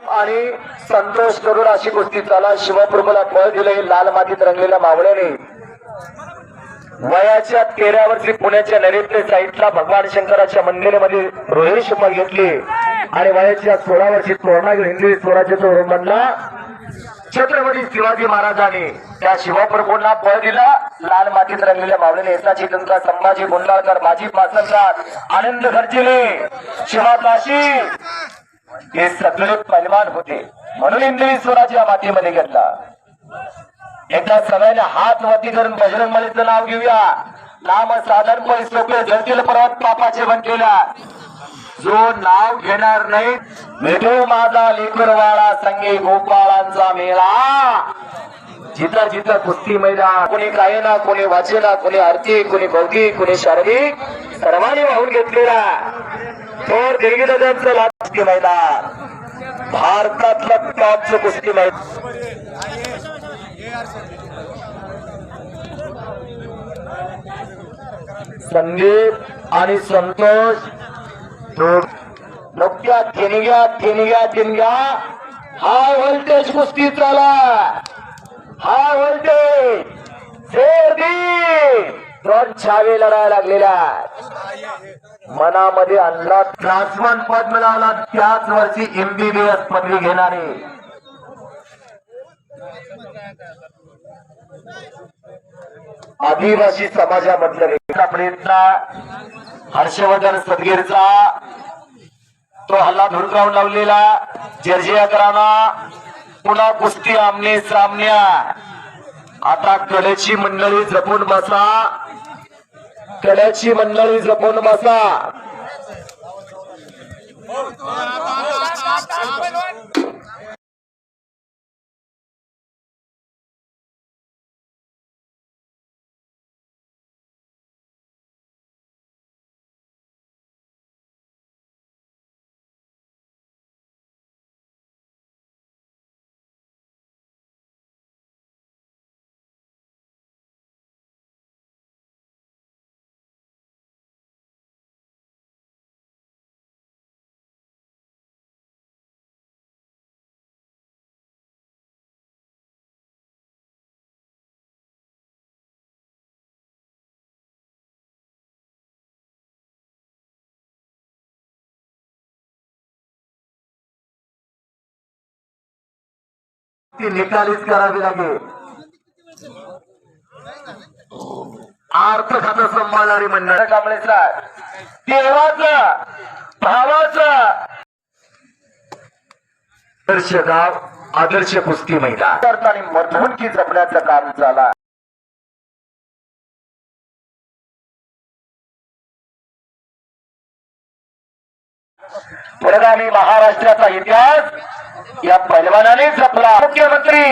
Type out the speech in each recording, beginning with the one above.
आणि संतोष करून अशी गोष्टी चाला. शिवप्रभूला फळ दिलंय लाल मातीत रंगलेल्या मावळ्याने. वयाच्या तेरावरची पुण्याच्या नैऋत्य साईडला भगवान शंकराच्या मंदिरामध्ये रोहिणी शपथ घेतली. आणि वयाच्या सोळा वर्षी तोरणा हिंदी स्वराज्याचा उरुम बनला छत्रपती शिवाजी महाराजांनी. त्या शिवप्रभूंना फळ दिला लाल मातीत रंगलेल्या मावळीने येसाची गंगा संभाजी गोंडाळकर माजी पासलदार आनंद खर्चिले शिवाकाशी हे सगळे पैलवान होते. म्हणून हिंदवी स्वराज या मातीमध्ये घेतला एकदा सगळ्यांना हात वरती करून बजरंग बलीचं नाव घेऊया. नाम साधारणपणे सोपे जळतील पर्वत पापाचे बनलेल्या जो नाव घेणार नाही भेटू माझा लेकरवाळा संगे गोपाळांचा मेळा. जिथं जिथं कुस्ती मैदान कोणी गायना कोणी वाचेला कोणी आर्थिक कोणी बौद्धिक कोणी शारीरिक सर्वांनी वाहून घेतलेला थोर दिग्गजांचं लाभ कुस्ती मैदान. भारतातलं टॉपचं कुस्ती मैदान. संदीप आणि संतोष नुकत्या थिनग्या थिनग्या थिनग्या हा व्होल्टेज कुस्ती चाला हा म्हणजे व्होल्टेज शेरदी दोन छावे लढायला लागलेल्या मनामध्ये आणला क्लास वन पद मिळाला त्याच वर्षी एमबीबीएस पदवी घेणारे. आदिवासी समाजामधल्या प्रेमचा हर्षवर्धन सदगीरचा तो हल्ला धुडकावून लावलेला जर्जियाकरांना पुन्हा कुस्ती आमने सामन्या आता कड्याची मंडळी जपून बसा कड्याची मंडळी जपून बसा ती निकालीच करावी लागेल. अर्थ खात सांभाळणारी मंडळ कांबळेचा देवाचा भावाचा. आदर्श गाव आदर्श कुस्ती महिला आणि मधुनकी जपण्याचं काम झाला पुरोगामी महाराष्ट्राचा इतिहास. या पैलवानाने जपला. मुख्यमंत्री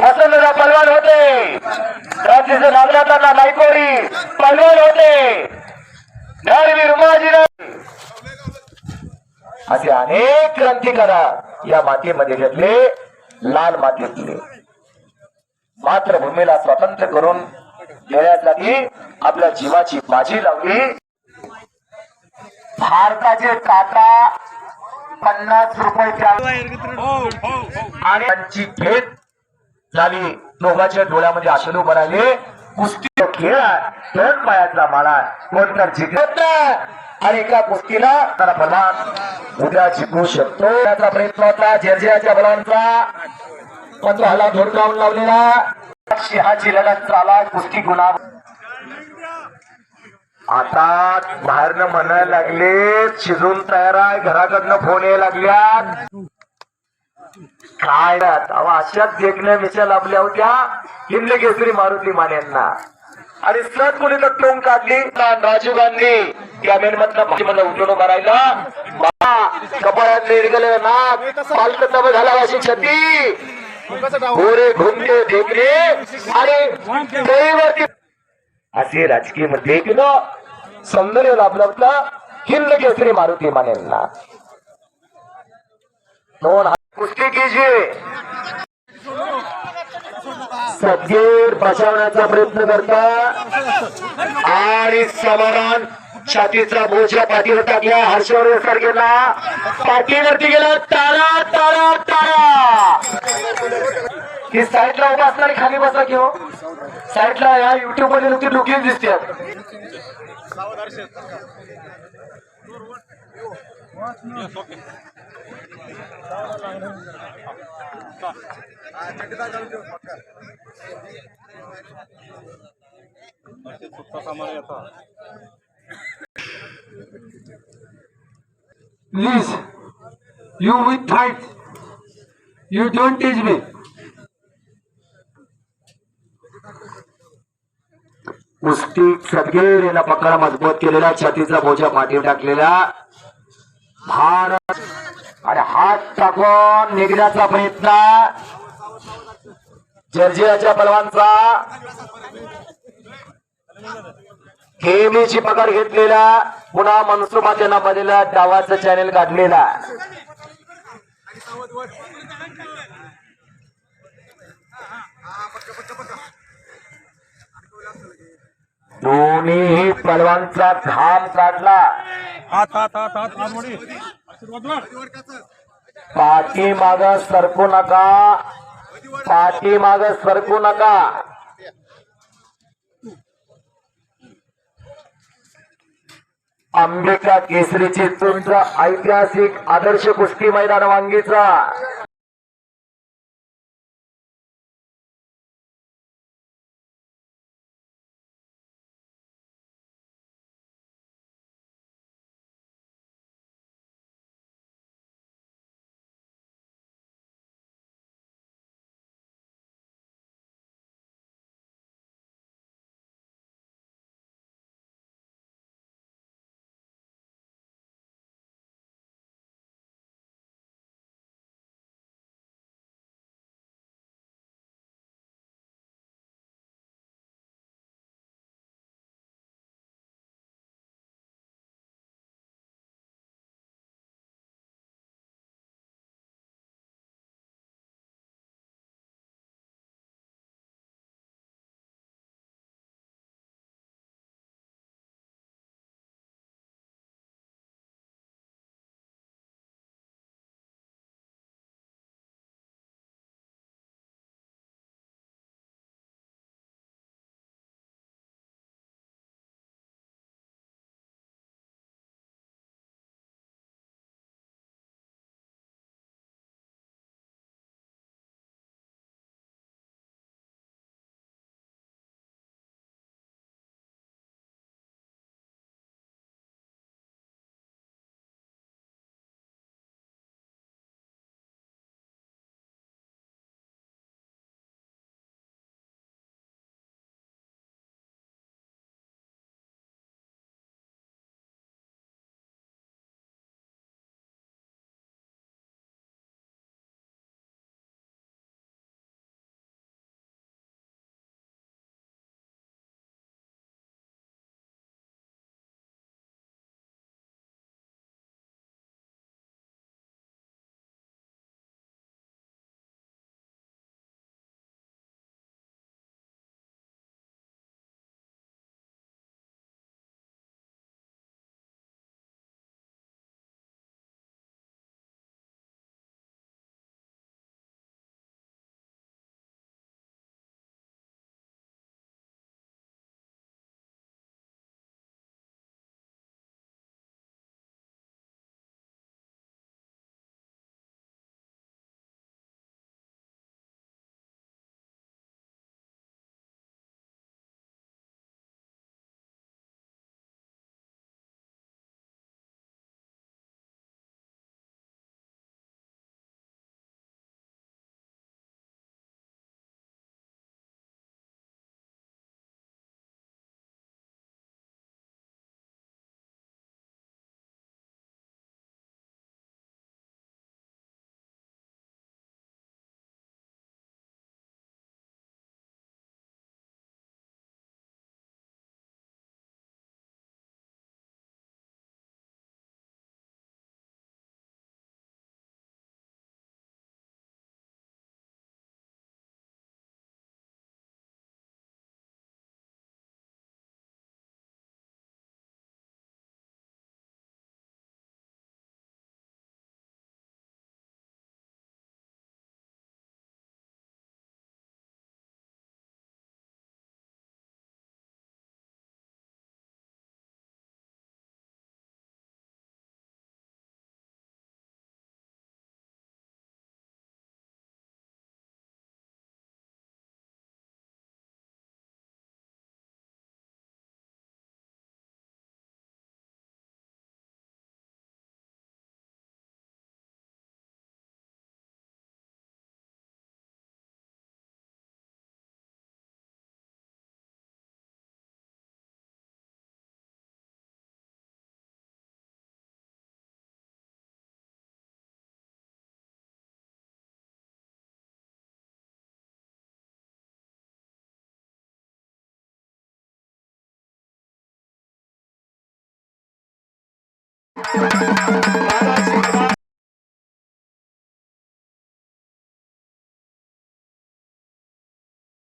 वसंतराव पैलवान होते. राज्याचे नागनाथांना नायकोरी पैलवान होते. उमाजीराव असे अनेक क्रांतिकारा या मातीमध्ये घेतले लाल मातीतले मातृभूमीला स्वतंत्र करून देण्यासाठी आपल्या जीवाची बाजी लावली. भारताचे टाटा पन्नास रुपये आणि त्यांची भेट झाली. दोघांच्या डोळ्यामध्ये आशेलू भराले कुस्ती तो खेळ. दोन पायातला माळा कोण तर जिंकत. आणि एका कुस्तीला त्याला बलवान उद्या जिंकू शकतो. त्याचा प्रयत्न होता. जर्जियाच्या बलांचा. पण तो हल्ला धोडकावून लावलेला. सिंहाची लढत चाला कुस्ती गुन्हा आता बाहेरनं म्हणायला लागले शिजून तयार आहे घराकडनं फोन यायला लागल्यात. काय अशाच देखण्या मिशा लाभल्या होत्या हिंद केसरी मारुती मान्यांना आणि सत कोणी तर टोंग काढली? राजीव गांधी या मेनमधनं भाजीमधनं उठून उभा राहिला. कपाळात निरगले नाक पालक तब झाला अशी छती. गोरे घुमटे ढेकले आणि असे राजकीयमध्ये सौंदर्य लाभला होता हिंद केसरी मारुती मानेंना. दोन कुस्ती कीजिए. सदगीर बचावण्याचा प्रयत्न करता. आणि समाधान छातीचा बोजा पाठीवर टाकला हर्षवर्धन सर गेला पाठीवरती गेला तारा तारा तारा. ही साईडला उभा असणारी खाली बसा घेऊ साईडला या युट्यूबमध्ये नुकती लुकीच दिसते please you with fight you don't teach me कुस्ती सदगीरीला पकडा मजबूत केलेला छातीचा बोजा पाठी टाकलेला. भारत आणि हात टाकून निघण्याचा प्रयत्न. जर्जियाच्या बलवांचा केमीची पकड घेतलेला. पुन्हा मनसुमातेना बनलेला डावाचं चॅनेल काढलेला. दोन्ही पलवांचा घाम काढला. हात हात हात हात हात मोडी आशीर्वाद वर. पाठी माग सरकू नका. पाठी माग सरकू नका. अंबिका केसरीची तुमचा ऐतिहासिक आदर्श कुस्ती मैदान वांगीचा. Para de